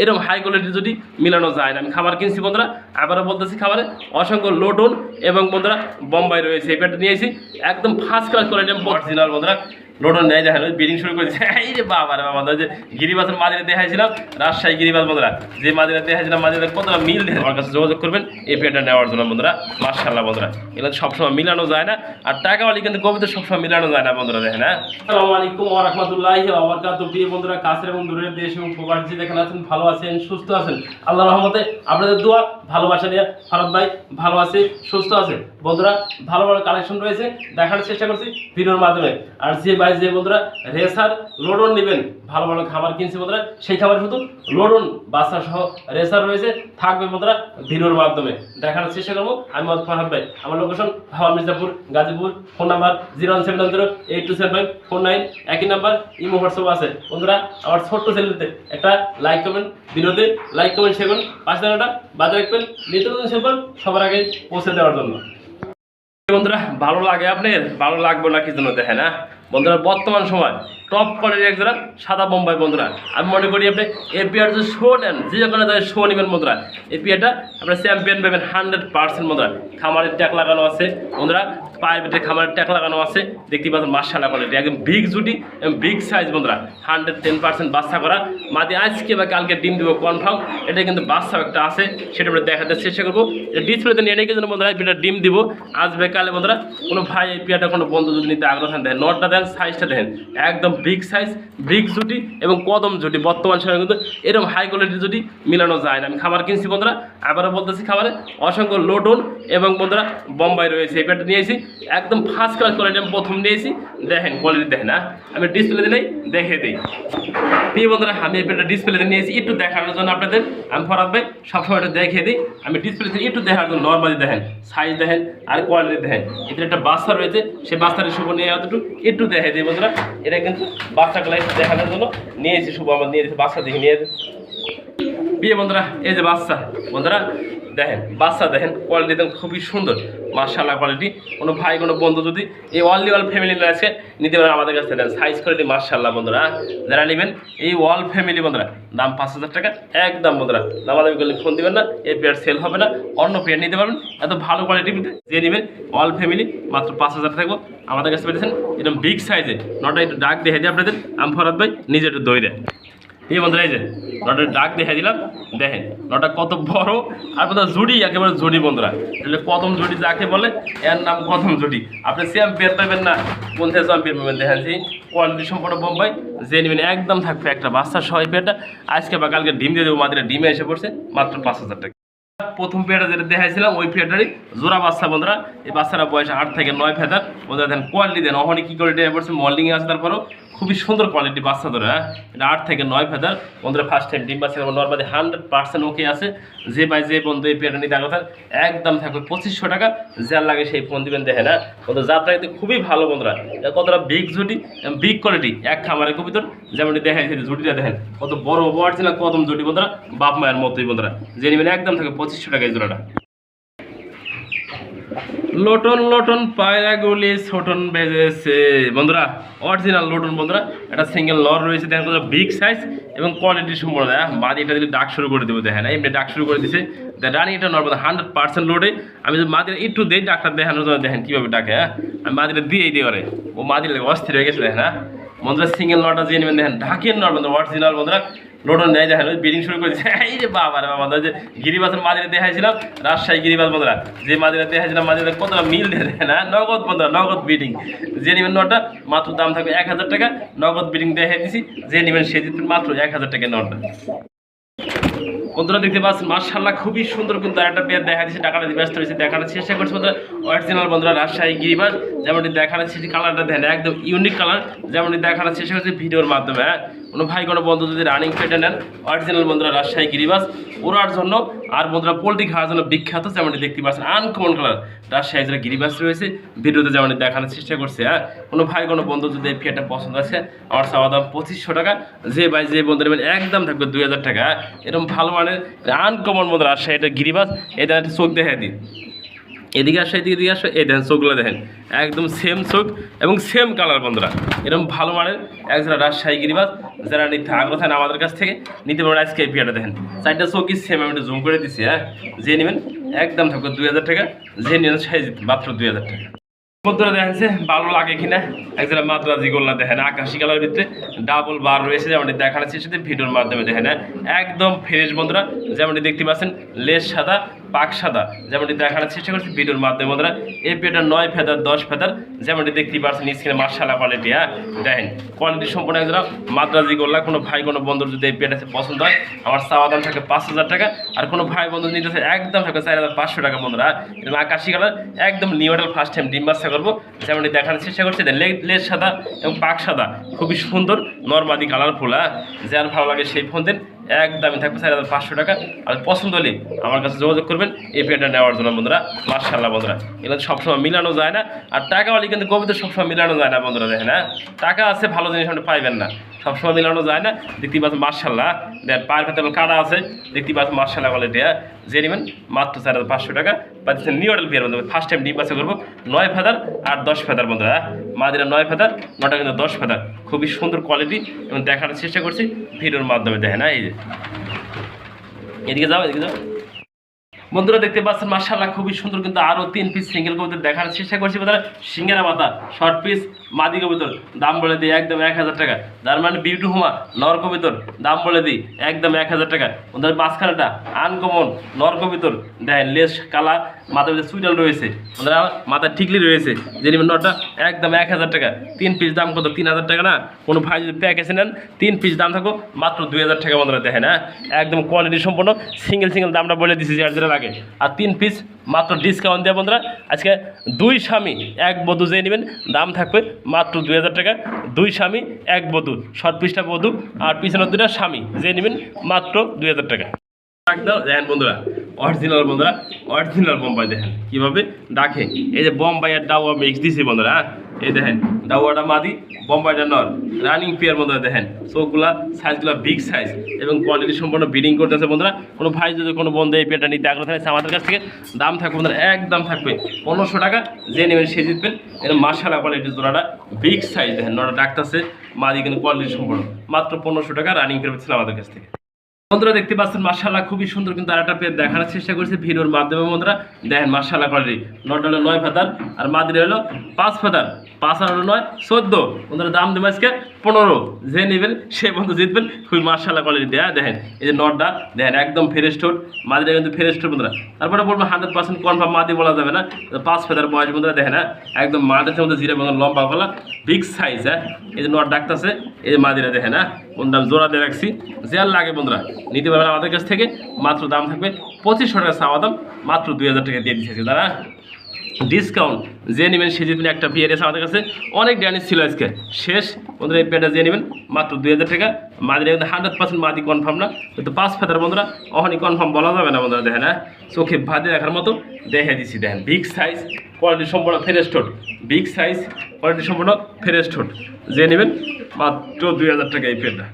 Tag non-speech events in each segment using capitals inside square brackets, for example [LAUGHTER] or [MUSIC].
এরকম high quality যদি মিলানো যায় না। আমি খাবার কিনছি বন্ধুরা, আবারও বলতেছি খাবারে অসংখ্য লোটন এবং বন্ধুরা বোম্বাই রয়েছে। এই প্যাটটা নিয়েছি একদম ফার্স্ট ক্লাস কোয়ালিটি অরিজিনাল বন্ধুরা লোডন নেয় ওই বিডিং শুরু করেছে। [LAUGHS] এই যে বাবা রে বাবা যে গিরিবাসের মাদিরে দেখাইছিলাম, রাজশাহী গিরিবাস বন্ধুরা, যে মাদিরে দেখাইছিলাম, মাদিরে কতটা মিল দেখে আমার কাছে যোগাযোগ করবেন, এই পেটা নেওয়ার জন্য বন্ধুরা মার্শাল্লাহ বন্ধুরা, এগুলো সবসময় মিলানো যায় না, আর টাকাওয়ালি কিন্তু কবিতা সবসময় মিলানো যায় না বন্ধুরা, দেখেন হ্যাঁ? আসসালামু আলাইকুম রাহমাতুল্লাহি ওয়া বারাকাতুহু। প্রিয় বন্ধুরা, কাছের এবং দূরের দেশ এবং প্রবাসী দেখেন আছেন, ভালো আছেন, সুস্থ আছেন আল্লাহ রহমতে আপনাদের দোয়া, ভালোবাসা নিয়ে ফারাদ ভাই ভালো আছে, সুস্থ আছে? বন্ধুরা, ভালো ভালো কালেকশন রয়েছে, দেখার চেষ্টা করছি ভিডিওর মাধ্যমে। আর যে ভাই, যে বন্ধুরা, রেসার লোডন নেবেন, ভালো ভালো খাবার কিনছে বন্ধুরা, সেই খাবার শুধু লোডন, বাচ্চা সহ রেসার রয়েছে, থাকবে বন্ধুরা ভিডিওর মাধ্যমে। দেখানোর চেষ্টা করব, আমি মোহাম্মদ ফারহাদ ভাই। আমার লোকেশন হাওয়া Mirzapur, Gazipur phone number zero one seven zero eight two seven four nine একই নাম্বার ইমো হোয়াটসঅ্যাপ আছে। বন্ধুরা, আমার ছোট্ট চ্যানেলতে একটা লাইক কমেন্ট ভিডিওতে লাইক কমেন্ট শেয়ার করুন পাঁচ টাকাটা বাজার রাখবেন, নিত্য নতুন সবার আগে পৌঁছে দেওয়ার জন্য। বন্ধুরা ভালো লাগে আপনার? ভালো লাগবে না কি জন্য দেখেন হ্যাঁ? বন্ধুরা, বর্তমান সময় টপ কোয়ালিটির একজোড়া সাদা বোম্বাই বন্ধুরা। আমি মনে করি আপনি এপিআর যে শো নেন, যে কোনো জায়গায় শো নেবেন বন্ধুরা। এপিআরটা আপনার চ্যাম্পিয়ন পাবেন হান্ড্রেড পার্সেন্ট বন্ধুরা। খামারের ট্যাক লাগানো আছে বন্ধুরা, পায়ের পেটে খামারের ট্যাক লাগানো আছে। দেখতে পাচ্ছেন মার্শাল্লাহ কোয়ালিটি একদম বিগ জুটি এবং বিগ সাইজ বন্ধুরা। হান্ড্রেড টেন পার্সেন্ট বাচ্চা করা। মাদি, আজকে বা কালকে ডিম দেবো কনফার্ম এটা কিন্তু বাচ্চা একটা আছে, সেটা আমরা দেখাতে চেষ্টা করব। ডিসপ্লেতে নিয়ে কিন্তু বন্ধুরা এটা ডিম দিব। আসবে কালে বন্ধুরা, কোনো ভাই এই পিয়াটা কোনো বন্ধু যদি নিতে আগ্রহ থাকেন নটটা দেন সাইজটা দেখেন, একদম বিগ সাইজ বিগ জুটি এবং কদম জুটি। বর্তমান সময়ে কিন্তু এরকম হাই কোয়ালিটি জুটি মিলানো যায় না। আমি খাবার কিনছি বন্ধুরা, আবারও বলতেছি খাবারে অসংখ্য লোটন এবং বন্ধুরা বোম্বাই রয়েছে। এই প্যাডটা নিয়েছি, একদম ফার্স্ট ক্লাস কোয়ালিটি আমি প্রথম নিয়েছি। দেখেন কোয়ালিটি দেখেন হ্যাঁ আমি ডিসপ্লে দিলেই দেখে দিই। প্রিয় বন্ধুরা, আমি এই প্যাডটা ডিসপ্লেতে নিয়েছি, একটু দেখানোর জন্য আপনাদের। আমি ফরাদ ভাই, সবসময় এটা দেখে দিই। আমি ডিসপ্লেতে একটু দেখানোর জন্য নর্মালি দেখেন সাইজ দেখেন আর কোয়ালিটি দেখেন। এখানে একটা বাচ্চা রয়েছে সেই বাচ্চাটা শুভ নিয়ে একটু একটু দেখে দিই বন্ধুরা, এটা কিন্তু বাচ্চাগুলো দেখানোর জন্য নিয়েছি শুভ আমার নিয়ে বাচ্চা দেখে নিয়ে বিয়ে বন্ধুরা, এই যে বাচ্চা, বন্ধুরা, দেখেন, বাচ্চা দেখেন কোয়ালিটি দেখেন খুবই সুন্দর। মার্শাল্লাহ কোয়ালিটি কোনো ভাই, কোনো বন্ধু যদি এই অনলি ওয়াল ফ্যামিলি আছে নিতে পারেন আমাদের কাছে দেন সাইজ কোয়ালিটি মার্শাল্লাহ বন্ধুরা? যারা নেবেন, এই ওয়াল ফ্যামিলি বন্ধুরা, দাম পাঁচ হাজার টাকা, একদম বন্ধুরা, দামাদামি করলে ফোন দিবেন না, এই পেয়ার সেল হবে না, অন্য পেয়ার নিতে পারবেন, এত ভালো কোয়ালিটি যে নেবেন অল ফ্যামিলি মাত্র পাঁচ হাজার থাকব। আমাদের কাছে পেয়েছেন এরকম বিগ সাইজে নটা একটু ডাক দেখে দিই আপনাদের। আমি ফরাদ ভাই, নিজে একটু দইরে। এই বন্ধুরা, এই যে নটার ডাক দেখে দিলাম। দেখেন নটা কত বড় আর কোথাও জুড়ি, একেবারে জুড়ি বন্ধুরা। তাহলে কদম জুড়ি যাকে বলে, এর নাম কদম জুড়ি। আপনি সেম পেয়ার পাবেন না কোনথে চ্যাম্পিয়ন পাবেন। দেখেন যে কোয়ালিটি সম্পূর্ণ বোম্বাই যে নেবেন একদম থাকবে একটা বাচ্চা সবাই পেয়ারটা আজকে বা কালকে ডিম দিয়ে দেবো মাদিরা ডিমে এসে পড়ছে, মাত্র পাঁচ হাজার টাকা। প্রথম পেয়ারটা যেটা দেখাইছিলাম, ওই পেয়ারটারই জোড়া বাচ্চা বন্ধুরা। এই বাচ্চারা বয়স আট থেকে নয় ফেদার। বন্ধুরা দেন কোয়ালিটি দেন অহনি কী কোয়ালিটি পড়ছে মল্ডিংয়ে আছে, তারপরও খুবই সুন্দর কোয়ালিটি বাচ্চা ধরে হ্যাঁ? এটা আট থেকে নয় ফেদার বন্ধুরা ফার্স্ট টাইম ডিম বাচ্চা নর্মালি হান্ড্রেড পার্সেন্ট ওকে আছে। যে ভাই, যে বন্ধু এই পেয়ারটা নিতে কথা একদম থাকবে পঁচিশশো টাকা, যার লাগে সেই ফোন দিবেন দেখে না বন্ধু যাত্রা কিন্তু খুবই ভালো বন্ধুরা। কতটা বিগ জুটি বিগ কোয়ালিটি এক খামারের কবিতর যেমন দেখাইছে জুটিটা দেখেন, কত বড় অরিজিনাল কদম জুটি বন্ধুরা, বাপ মায়ের মতোই বন্ধুরা। যে নেবেন একদম থাকবে পঁচিশশো টাকা এই জোড়াটা। লোটন লোটন পায়রা গুলি ছোটন বেজেছে। বন্ধুরা অরিজিনাল লোটন বন্ধুরা, একটা সিঙ্গেল লর রয়েছে দেখেন বিগ সাইজ এবং কোয়ালিটি সম্পূর্ণ। মাদি এটা যদি ডাক শুরু করে দেবো, দেখেন এমনি ডাক শুরু করে দিছে। রানিং এটা নর্মাল হান্ড্রেড পার্সেন্ট লোডে আমি যদি মাদিরা একটু দেই ডাক্তার দেখানোর জন্য, দেখেন, কীভাবে ডাকে হ্যাঁ? আমি মাদিরা দিয়েই দিই ওরে। ও মাদিরা অস্থির হয়ে গেছে, দেখেন হ্যাঁ? বন্ধুরা সিঙ্গেল লটটা দিয়ে নেবেন, দেখেন ঢাকের নর বন্ধুরা অরিজিনাল বন্ধুরা। লোডন নেয় দেখেন বিডিং শুরু করে দিচ্ছে এই যে বাবা রে বাবা যে গিরিবাসের মাদিরা দেখাইছিলাম, রাজশাহী গিরিবাস বন্ধুরা, যে মাদিরা দেখাইছিলাম, মাদিরা কতটা মিল দিয়ে না? নগদ বন্ধুরা, নগদ বিডিং। যে নেবেন নটটা, মাত্র দাম থাকবে এক হাজার টাকা, নগদ বিডিং দেখাই দিছি, যে নেবেন সে দিতে মাত্র এক হাজার টাকা নটটা বন্ধুরা, দেখতে পাচ্ছেন মার্শাল্লাহ খুবই সুন্দর কিন্তু একটা পেয়ার দেখা দিচ্ছে টাকাটা ব্যস্ত রয়েছে, দেখানোর চেষ্টা করছে বন্ধুরা। অরিজিনাল বন্ধুরা, রাজশাহী গিরিবাস, যেমনটি দেখানোর চেষ্টা, কালারটা দেখেন, একদম ইউনিক কালার, যেমনটি দেখানোর চেষ্টা করছে ভিডিওর মাধ্যমে হ্যাঁ। কোনো ভাই, কোনো বন্ধু যদি রানিং পেটে নেন অরিজিনাল বন্ধুরা রাজশাহী গিরিবাস ওড়ার জন্য আর বন্ধুরা পোলট্রি খাওয়ার জন্য বিখ্যাত যেমনটি দেখতে পাচ্ছেন আনকমন কালার রাজশাহী যেটা গিরিবাস রয়েছে ভিডিওতে যেমনটি দেখানোর চেষ্টা করছে হ্যাঁ কোনো ভাই, কোনো বন্ধু যদি এই পেয়ারটা পছন্দ আছে, আমার চাওয়া দাম পঁচিশশো টাকা, যে ভাই, যে বন্ধু নেবেন, একদম থাকবে দুই হাজার টাকা হ্যাঁ? এরকম ভালো মানের আনকমন বন্ধু রাজশাহী এটা গিরিবাস এটা চোখ দেখা দিই এদিকে আসো, এদিকে এদিকে আসো। এই দেখেন চোখগুলো দেখেন। একদম সেম চোখ এবং সেম কালার বন্ধুরা। এরকম ভালো মানের একজোড়া রাজশাহী গিরিবাজ যারা নিতে আগ্রহ থাকেন আমাদের কাছ থেকে, নিতে পারেন আজকে এই পিয়াটা দেখেন। চারটা চোখই সেম আমি জুম করে দিচ্ছি হ্যাঁ? যে নেবেন, একদম থাকবে দুই হাজার টাকা, যে নেবেন সাইজ মাত্র দুই হাজার টাকা। বন্ধুরা দেখেছে ভালো লাগে কিনা? একজোড়া মাদ্রাজি গোল্লা দেখেন, আকাশি কালার ভিতরে ডাবল বার রয়েছে, যেমনটি দেখানোর চেষ্টা ভিডিওর মাধ্যমে দেখেন হ্যাঁ? একদম ফ্রেশ বন্ধুরা, যেমনটি দেখতে পাচ্ছেন, লেস সাদা পাক সাদা, যেমনটি দেখার চেষ্টা করছি ভিডিওর মাধ্যমে বন্ধুরা। এই পেটার নয় ফেদার, দশ ফেদার, যেমনটি দেখতেই পাচ্ছেন স্ক্রিনে মার্শালা কোয়ালিটি হ্যাঁ? দেখেন কোয়ালিটি সম্পূর্ণ একজোড়া মাদ্রাজি গোল্লা, কোনো ভাই, কোনো বন্ধুর যদি এই পেটা পছন্দ হয়, আমার চাওয়া দাম থাকে পাঁচ হাজার টাকা, আর কোনো ভাই, বন্ধু নিতেছে একদম থাকে চার হাজার পাঁচশো টাকা, বন্ধুরা। এবং আকাশি কালার একদম নিউ মডেল ফার্স্ট টাইম ডিম বাচ্চা করব। যেমনটি দেখার চেষ্টা করছি লেজ সাদা এবং পাক সাদা, খুবই সুন্দর নর্মাদি কালারফুল হ্যাঁ? যার ভালো লাগে সেই ফোন দেন একদমই থাকবে চার হাজার পাঁচশো টাকা। আর পছন্দ হলে আমার কাছে যোগাযোগ করবেন, এই পেয়ারটা নেওয়ার জন্য বন্ধুরা। মার্শাল্লাহ বন্ধুরা, এগুলো সবসময় মিলানো যায় না। আর টাকাওয়ালি কিন্তু কবিতা সবসময় মিলানো যায় না বন্ধুরা, দেখেন হ্যাঁ? টাকা আছে, ভালো জিনিস আপনি পাইবেন না। সবসময় মিলানো যায় না। দেখতে পাচ্ছেন মার্শাল্লাহ দেখ, পায়ের ভেতরে কাটা আছে দেখতে পাচ্ছেন মার্শাল্লাহ কোয়ালিটি হ্যাঁ? যে নেবেন মাত্র চার হাজার পাঁচশো টাকা। পাচ্ছেন নিউ অর্ডার বিয়ার বন্ধু ফার্স্ট টাইম ডিম পাশে করব নয় ফেদার আর দশ ফেদার বন্ধু হ্যাঁ মাদিরা নয় ফেদার, নটা কিন্তু দশ ফেদার। খুবই সুন্দর কোয়ালিটি এবং দেখার চেষ্টা করছি, ভিডিওর মাধ্যমে দেখেন হ্যাঁ এই যে। এদিকে যাও এদিকে যাও। বন্ধুরা, দেখতে পাচ্ছেন মার্শাল্লাহ খুবই সুন্দর কিন্তু আরও তিন পিস সিঙ্গেল কবিতর দেখার চেষ্টা করছি। বন্ধুরা, সিঙ্গেরা মাথা শর্ট পিস মাদি কবিতর, দাম বলে দিই একদম এক হাজার টাকা। যার মানে বিউটি হুমা, নর কবিতর, দাম বলে দিই একদম এক হাজার টাকা। ওদের মাঝখানেটা আনকমন নর কবিতর, দেখেন লেস কালা মাথার ভিতরে সুইটাল রয়েছে। ওনারা মাথা ঠিকলি রয়েছে যে নটা একদম এক হাজার টাকা। তিন পিস দাম কত? তিন হাজার টাকা না? কোনো ভাই যদি প্যাকেজে নেন, তিন পিস দাম থাকো মাত্র দুই হাজার টাকা, বন্ধুরা, দেখেন হ্যাঁ? একদম কোয়ালিটি সম্পন্ন সিঙ্গেল সিঙ্গেল দামটা বলে দিচ্ছি যার যেটা লাগে। আর তিন পিস মাত্র ডিসকাউন্ট দেওয়া বন্ধুরা। আজকে দুই স্বামী, এক বধু যে নেবেন। দাম থাকবে মাত্র দুই হাজার টাকা। দুই স্বামী, এক বধূ। শর্ট পিসটা বধূ আর পিছনের দুটা স্বামী যে নেবেন মাত্র দুই হাজার টাকা। দেখেন বন্ধুরা অরিজিনাল বন্ধুরা অরিজিনাল বোম্বাই দেখেন। কীভাবে ডাকে। এই যে বোম্বাইয়ের ডাওয়া মিক্স দিছি বন্ধুরা হ্যাঁ? এই দেখেন ডাওয়াটা মাদি, বোম্বাইটা নর। রানিং পেয়ার বন্ধুরা, দেখেন। চোখগুলা সাইজগুলো বিগ সাইজ এবং কোয়ালিটি সম্পূর্ণ বিডিং করতেছে বন্ধুরা। কোনো ভাই যদি কোনো বন্ধু এই পেয়ারটা নিতে আগ্রহ থাকে আমাদের কাছ থেকে দাম থাকবে বন্ধুরা, একদম থাকবে। পনেরোশো টাকা, যে নেবেন সে জিতবেন। এটা মার্শালা কোয়ালিটির জোড়াটা বিগ সাইজ দেখেন নটা ডাকতেছে, মাদি কিন্তু কোয়ালিটি সম্পূর্ণ মাত্র পনেরোশো টাকা রানিং পেয়ার পাচ্ছেন আমাদের কাছ থেকে। বন্ধুরা দেখতে পাচ্ছেন মার্শাল্লাহ খুবই সুন্দর কিন্তু আর একটা পেয়ে দেখানোর চেষ্টা করছি ভিডিওর মাধ্যমে বন্ধুরা। দেখেন মার্শাল্লাহ কোয়ালিটি নট হলো নয় ফেদার, আর মাদিরে হলো পাঁচ ফেদার। পাঁচ আর হলো নয়, চোদ্দ। বন্ধুরা, দাম দেবো আজকে পনেরো। যে নেবেন, সে বন্ধু জিতবেন। খুবই মার্শাল্লাহ কোয়ালিটি দেয়া, দেখেন, এই যে নটটা, দেখেন, একদম ফ্রেশ টোট মাদিরে কিন্তু ফ্রেশ টোট বন্ধুরা। তারপরে বলব হান্ড্রেড পার্সেন্ট কনফার্ম মাদি বলা যাবে না। পাঁচ ফেদার বয়স বন্ধুরা, দেখেন হ্যাঁ একদম মাটির মধ্যে জিরে এবং লম্বা গলা বিগ সাইজ হ্যাঁ। এই যে নট ডাকতেছে, এই যে মাদিরা দেখেন হ্যাঁ কোনটা জোড়া দিয়ে রাখছি। আর লাগে বন্ধুরা। নিতে পারবেন আমাদের কাছ থেকে, মাত্র দাম থাকবে পঁচিশশো টাকা চাওয়া দাম, মাত্র দুই হাজার টাকা দিয়ে দিচ্ছে তারা ডিসকাউন্ট যে নেবেন সে যেদিন একটা বিয়ের এসে আমাদের কাছে। অনেক ড্যানিস ছিল আজকে। শেষ, বন্ধুরা, এই পেটা যে নেবেন, মাত্র দুই হাজার টাকা। মাদির কিন্তু হান্ড্রেড পার্সেন্ট মাদি কনফার্ম না। কিন্তু পাঁচ ফেদার বন্ধুরা অহনই কনফার্ম বলা যাবে না বন্ধুরা, দেখেন হ্যাঁ? চোখে ভাদে রাখার মতো দেখে দিচ্ছি দেখেন বিগ সাইজ কোয়ালিটি সম্পূর্ণ ফ্রেশ ঠোঁট বিগ সাইজ কোয়ালিটি সম্পূর্ণ ফ্রেশ যে নেবেন, মাত্র দুই হাজার টাকা এই পেটটা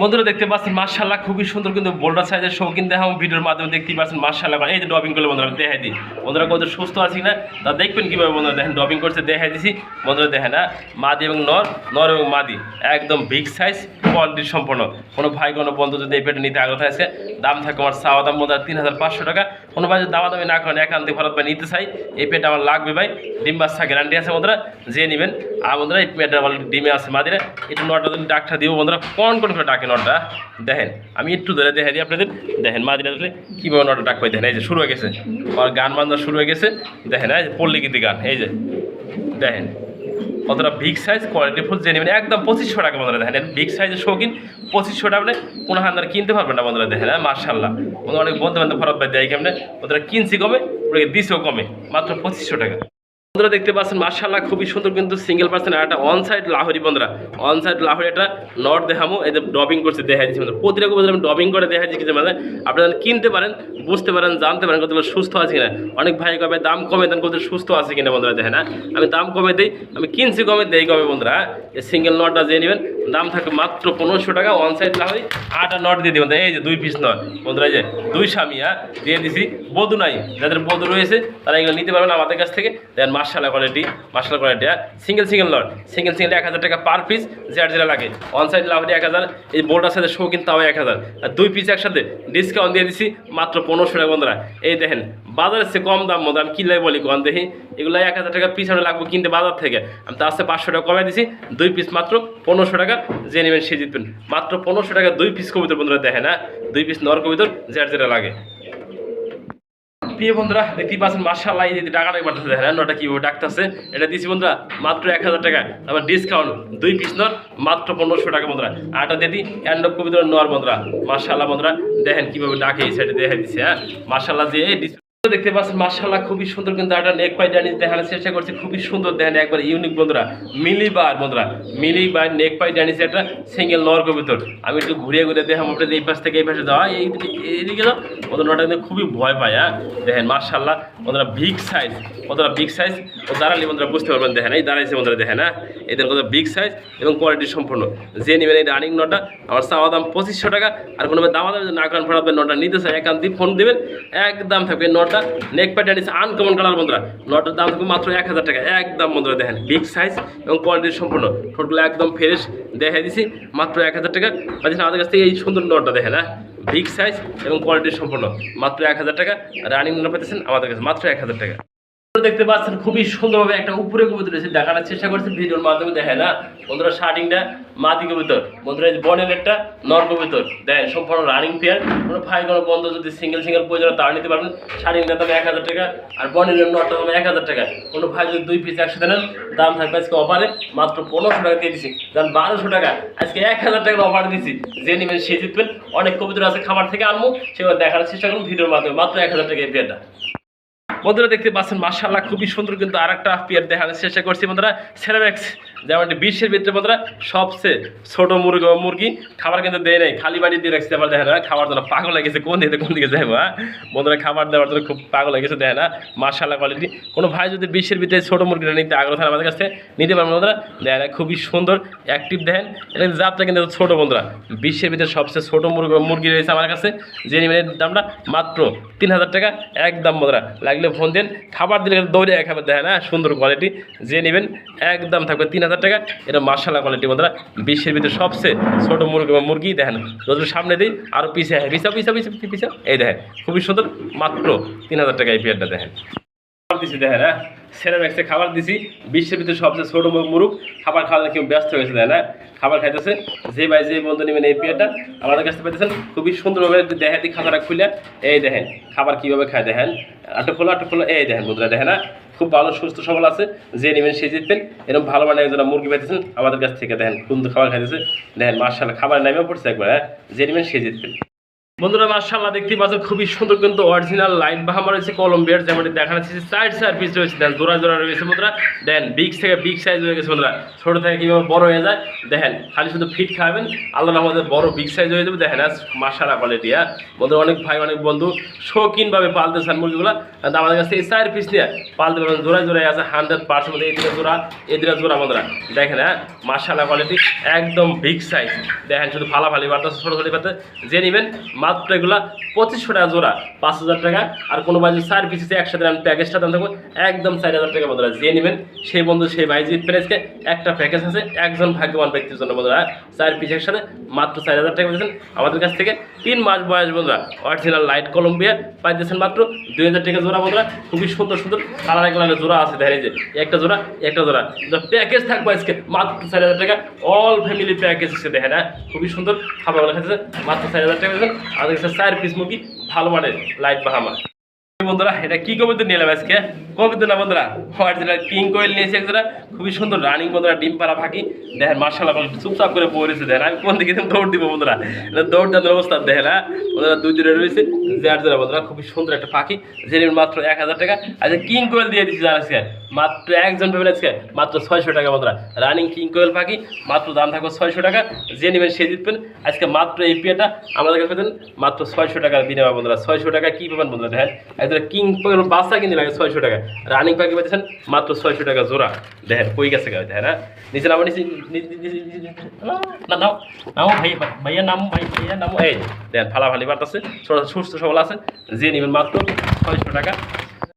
বন্ধুরা দেখতে পাচ্ছেন মার্শাল্লাহ খুবই সুন্দর কিন্তু বোল্ডার সাইজের শৌখিন দেখা ভিডিওর মাধ্যমে দেখতেই পাচ্ছেন মার্শাল্লাহ এই যে ডবিং করলে বন্ধুরা, দেখাই দিই। বন্ধুরা কত সুস্থ আছি না? তা দেখবেন কীভাবে বন্ধুরা, দেখেন ডবিং করছে, দেখাই দিছি। বন্ধুরা দেখেন না মাদি এবং নর নর এবং মাদি, একদম বিগ সাইজ কোয়ালিটি সম্পন্ন। কোনো ভাই, কোনো বন্ধু যদি এই পেটে নিতে আগ্রহ আছে দাম থাকে আমার চাওয়া দাম বন্ধুরা তিন হাজার পাঁচশো টাকা। কোনো ভাই যদি দামাদামি না করেন, একান্তে ভারত ভাই নিতে চাই, এই পেটে আমার লাগবে ভাই। ডিম বাচ্চা গ্যারান্টি আছে বন্ধুরা, যে নেবেন। আর বন্ধুরা, এই পেটে আমার ডিমে আছে মাদিরা। একটু নটা যদি ডাক্তার দিব বন্ধুরা, কোন কোন করে ডাকে নটা দেখেন, আমি একটু ধরে দেখে দিই আপনাদের। দেখেন, মাদিরা ধরে কীভাবে নটা ডাক পাই, দেখেন, এই যে শুরু হয়ে গেছে। আমার গান বান্ধব শুরু হয়ে গেছে। দেখেন, এই যে পল্লী গীতি গান, এই যে। দেখেন, কতটা বিগ সাইজ কোয়ালিটি ফুল যে নেবেন একদম পঁচিশশো টাকা বন্ধুরা, দেখেন বিগ সাইজের শৌখিন, পঁচিশশো টাকা মানে কোনো হান্দার কিনতে পারবেন না বন্ধুরা, দেখেন হ্যাঁ মার্শাল্লাহ বন্ধু অনেক বন্ধু বান্ধব ফরত ভাই দেয় কেমনে ওদের কিনছি কমে, ওদেরকে দিছেও কমে, মাত্র পঁচিশশো টাকা। বন্ধুরা দেখতে পাচ্ছেন মার্শাল্লাহ খুবই সুন্দর কিন্তু সিঙ্গেল পার্সেন্ট আর একটা অন সাইড লাহরি বন্ধুরা। অন সাইড লাহরি একটা নট দেখামো যে ডবিং করছে দেখা বন্ধুরা। প্রতিটা কবুতর আমি ডবিং করে দেখা দিচ্ছি মানে আপনারা কিনতে পারেন, বুঝতে পারেন, জানতে পারেন কতগুলো সুস্থ আছে কিনা। অনেক ভাই কবে দাম কমে দেন কত সুস্থ আছে কিনা বন্ধুরা দেখেন হ্যাঁ? আমি দাম কমে দিই, আমি কিনছি কমে দেই কমে বন্ধুরা সিঙ্গেল নটটা যে নেবেন, দাম থাকবে মাত্র পনেরোশো টাকা ওয়ান সাইড লাহরি আট নট দিয়ে দিবেন। এই যে দুই পিস নট বন্ধুরা যে দুই স্বামী হ্যাঁ? দিয়ে দিছি, বধু নাই। যাদের বধু রয়েছে, তারা এগুলো নিতে পারবেন আমাদের কাছ থেকে। দেন মার্শালা কোয়ালিটি মার্শাল কোয়ালিটি হ্যাঁ? Single single not single single এক হাজার টাকা পার পিস যেটা যেটা লাগে। ওয়ান সাইড লাভারি এক হাজার, এই বোর্ডার সাথে শো কিন্তু তাও এক হাজার। আর দুই পিস একসাথে ডিসকাউন্ট দিয়ে দিছি মাত্র পনেরোশো টাকা বন্ধুরা। এই দেখেন বাজারের চেয়ে কম দাম মতো আমি কিনলে বলি কম দেখি। এগুলো এক হাজার টাকা পিস লাগবে কিনতে বাজার থেকে। আমি তার সাথে পাঁচশো টাকা কমে দিছি, দুই পিস মাত্র পনেরোশো টাকা, যে নেবেন সে জিতবেন। মাত্র পনেরোশো টাকা দুই পিস কবিতর বন্ধুরা দেখেন হ্যাঁ? দুই পিস নর কবিতর যেটা যেটা লাগে। প্রিয় বন্ধুরা, দেখতেই পাচ্ছেন মার্শাল্লাহ এই টাকাটা বাড়তেছে। দেখেন নটা কি ডাকতেছে। এটা দিয়েছি বন্ধুরা, মাত্র এক হাজার টাকা। তারপর ডিসকাউন্ট দুই পিস নর মাত্র পনেরোশো টাকা বন্ধুরা। আটা দিয়ে দিই অ্যান্ড কবিতর নর বন্ধুরা। মার্শাল্লাহ বন্ধুরা, দেখেন কীভাবে ডাকে এই সাইডে দেখে দিচ্ছে হ্যাঁ। মার্শাল্লাহ যে এই dis- দেখতে পাচ্ছেন মার্শাল্লাহ খুবই সুন্দর কিন্তু একটা নেক পাই ডানিস দেখানোর চেষ্টা করছি। খুবই সুন্দর দেখেন একবার ইউনিক বন্ধুরা, মিলিবার বন্ধুরা, মিলিবার নেক পাই ডানিস একটা সিঙ্গেল নর কবিতর আমি একটু ঘুরিয়ে ঘুরে দেখাম আপনাদের এই পাশ থেকে এই পাশে যাওয়া, এই ওদের নটা কিন্তু খুবই ভয় পায় হ্যাঁ? দেখেন মার্শাল্লাহ ওদের বিগ সাইজ ওদের বিগ সাইজ ও দাঁড়ালে বন্ধুরা বুঝতে পারবেন, দেখেন, এই দাঁড়াইছে বন্ধুরা, দেখেন হ্যাঁ? এদের কত বিগ সাইজ এবং কোয়ালিটি সম্পূর্ণ। যে নেবেন এই রানিং নটা আমার চাওয়া দাম পঁচিশশো টাকা, আর কোনো দাম দামে না কারণ ফোরাবেন নটা নিতে চাই একান্ত ফোন দেবেন, একদম থাকবে নটা নেক প্যাটার্ন আনকমন কালার বন্ধুরা, নটার দাম মাত্র এক হাজার টাকা, একদম বন্ধুরা দেখেন বিগ সাইজ এবং কোয়ালিটি সম্পূর্ণ, ঠোঁটগুলো একদম ফ্রেশ দেখা দিছি, মাত্র এক হাজার টাকা। পাচ্ছেন আমাদের কাছ থেকে এই সুন্দর নটটা দেখেন হ্যাঁ? বিগ সাইজ এবং কোয়ালিটি সম্পূর্ণ, মাত্র এক হাজার টাকা রানিং নোট পেতেছেন আমাদের কাছে মাত্র এক হাজার টাকা। দেখতে পাচ্ছেন, খুবই সুন্দরভাবে একটা উপরে কবুতর রয়েছে দেখানোর চেষ্টা করছে, ভিডিওর মাধ্যমে দেখে না। বন্ধুরা শার্টিংটা মাদি কবুতর। বন্ধুরা বনের একটা নর কবুতর। দেখেন, সম্পূর্ণ রানিং পেয়ার কোনো ফাই কোনো বন্ধ যদি সিঙ্গেল সিঙ্গেল প্রয়োজন তাও নিতে পারবেন। শার্টিংটা দাম এক হাজার টাকা, আর বনের নটটা দাম এক হাজার টাকা। কোনো ভাই যদি দুই পিস একসাথে নেন, দাম থাকবে আজকে অফারে মাত্র পনেরোশো টাকা দিয়ে দিচ্ছি দাম বারোশো টাকা। আজকে এক হাজার টাকার অফার দিচ্ছি যে নেবেন, সে জিতবেন। অনেক কবুতর আছে খাবার থেকে আনব। সেগুলো দেখার চেষ্টা করুন, ভিডিওর মাধ্যমে। মাত্র এক হাজার টাকা এই পেয়ারটা বন্ধুরা দেখতে পাচ্ছেন মার্শাল্লাহ খুবই সুন্দর কিন্তু আর একটা পেয়ার দেখানোর চেষ্টা করছি বন্ধুরা। সেরামেক্স যেমন বিশ্বের ভিতরে বন্ধুরা সবচেয়ে ছোট মুরগি মুরগি খাবার কিন্তু দেয় নাই খালি বাড়ি দিয়ে রাখছে আবার দেখে না খাবার জন্য পাগল লেগেছে কোন দিকে কোন দিকে যাব হ্যাঁ? বন্ধুরা খাবার দেওয়ার জন্য খুব পাগল লেগেছে দেখে না মার্শাল্লাহ কোয়ালিটি কোনো ভাই যদি বিশ্বের ভিতরে ছোট মুরগিটা নিতে আগ্রহ থাকে আমাদের কাছে নিতে পারবেন বন্ধুরা। দেখেন না, খুবই সুন্দর অ্যাক্টিভ দেখেন এটা জাতটা কিন্তু ছোট বন্ধুরা। বিশ্বের ভিতরে সবচেয়ে ছোট মুরগি মুরগি রয়েছে আমার কাছে যে নিবেন দামটা মাত্র তিন হাজার টাকা একদম বন্ধুরা লাগলে ফোন দেন, খাবার দিলে দৌড়ে দৌড়ে খাবার দেখেন না সুন্দর কোয়ালিটি যে নেবেন, একদম থাকবে তিন হাজার টাকা। এটা মার্শালা কোয়ালিটি বন্ধুরা, বিশ্বের ভিতরে সবচেয়ে ছোটো মুরগি বা মুরগি, দেখেন যদি সামনে দিই আরও পিছিয়ে পিছা পিছা পিছা পিছা এই দেখেন, খুবই সুন্দর, মাত্র তিন হাজার টাকা এই পেয়ারটা দেখেন। খাবার দিছি, দেখেন হ্যাঁ? সেরামেক্সে খাবার দিছি, বিশ্বের ভিতরে সবচেয়ে ছোট মুরুখ, খাবার খাওয়াতে কেউ ব্যস্ত হয়েছে দেখেন হ্যাঁ? খাবার খাইতেছে, যে ভাই যে বন্ধু নেবেন এই পেয়ারটা, আমাদের কাছে পেতেছেন খুবই সুন্দরভাবে দেখে দিই খাতাটা খুলে, এই দেখেন, খাবার কীভাবে খায়, দেখেন, আটক খোলো আটক খোলো এই দেখেন, বন্ধুরা, দেখেন হ্যাঁ? খুব ভালো, সুস্থ সবল আছে, যে নেবেন সে জিতবেন, এরকম ভালো মানে একজন মুরগি পাইতেছেন, আমাদের কাছ থেকে, দেখেন, সুন্দর খাবার খাইতেছে, দেখেন মার্শাল্লাহ খাবার নামে পড়ছে একবার হ্যাঁ? যে নেবেন সে জিতবেন। বন্ধুরা মার্শাল্লাহ দেখতে পাচ্ছেন, খুবই সুন্দর কিন্তু অরিজিনাল লাইন বাহামা রয়েছে কলম্বিয়ার যেমন দেখা যাচ্ছে সাইড সাইড পিস রয়েছে। দেন, জোড়া জোড়া রয়েছে বন্ধুরা। দেন বিগ থেকে বিগ সাইজ হয়ে গেছে বন্ধুরা। ছোট থেকে কীভাবে বড় হয়ে যায়? দেখেন, খালি শুধু ফিট খাবেন, আল্লাহ আমাদের বড় বিগ সাইজ হয়ে যাবে। দেখেন মার্শাল্লাহ কোয়ালিটি হ্যাঁ। বন্ধুরা, অনেক ভাই, অনেক বন্ধু শৌখিনভাবে পালতে চান মুরগিগুলো। আমাদের কাছে এই চার পিস নিয়ে পালতে পারবেন। জোড়ায় জোড়ায় আছে হান্ড্রেড পার্সেন্ট মধ্যে এদিকে জোড়া এদিকে জোড়া বন্ধুরা। দেখেন হ্যাঁ মার্শাল্লাহ কোয়ালিটি একদম বিগ সাইজ দেখেন, শুধু ফালাফালি বাড়তেছে ছোটো ছোটো পাতে যে নেবেন মাত্র এগুলা পঁচিশশো টাকা জোড়া, পাঁচ হাজার টাকা। আর কোনো বাজে চার পিস একসাথে আমি প্যাকেজটা দাম থাকব একদম চার হাজার টাকা বন্ধুরা, যে নেবেন, সেই বন্ধু, সেই বাইজিৎ প্রাইসকে একটা প্যাকেজ আছে, একজন ভাগ্যবান ব্যক্তির জন্য বন্ধুরা। চার পিস একসাথে মাত্র চার হাজার টাকা পেয়েছেন আমাদের কাছ থেকে তিন মাস বয়স বন্ধুরা অরিজিনাল লাইট কলম্বিয়া পাইতেছেন মাত্র দুই হাজার টাকা জোড়া বন্ধুরা। খুবই সুন্দর সুন্দর কালার কালারের জোড়া আছে, দেখেন যে, একটা জোড়া একটা জোড়া। প্যাকেজ থাকবে আজকে, মাত্র চার হাজার টাকা। অল ফ্যামিলি প্যাকেজ এসে দেখেন হ্যাঁ? খুবই সুন্দর খাবারগুলো খেতেছে মাত্র চার হাজার টাকা আমাদের সাইড পিস মুরগি ভালো মানের লাইট বাহামা বন্ধুরা, এটা কি নিলাম আজকে? কবিতা না বন্ধুরা নিয়েছি খুবই সুন্দর রানিং বন্ধুরা, ডিম ফাঁকি দেখেন চুপচাপ করে পড়েছে দেখেন, আমি কোন দিকে দৌড় দিব বন্ধুরা। দৌড় অবস্থা, দেখেন হ্যাঁ? বন্ধুরা, দুই রয়েছে। যার বন্ধুরা, খুবই সুন্দর একটা যে মাত্র এক হাজার টাকা। আচ্ছা কিং কোয়েল দিয়ে দিচ্ছি আজকে। মাত্র একজন ভেবে আজকে, মাত্র ছয়শো টাকা বন্ধুরা। রানিং কিং কোয়েল পাখি, মাত্র দাম থাকবে ছয়শো টাকা। যে নেবেন সে জিতবেন। আজকে মাত্র এই পিয়াটা আমাদের কাছে মাত্র ছয়শো টাকার বিনিময় বন্ধুরা। ছয়শো টাকা কী পাবেন বন্ধুরা, দেখেন? এদের কিং বাসা কিনতে লাগে ছয়শো টাকা। রানিং পাখি পাচ্ছেন মাত্র ছয়শো টাকা জোড়া। দেখেন, কই গেছে গা, দেখেন হ্যাঁ? নিচে নাম, নিচে নাও নাও, ভাই ভাইয়া নাম, ভাই, ভাইয়া নাম, এই, দেখেন, ফালাফালি বাড়তেছে ছোট সুস্থ সবল আছে, যে নেবেন মাত্র ছয়শো টাকা।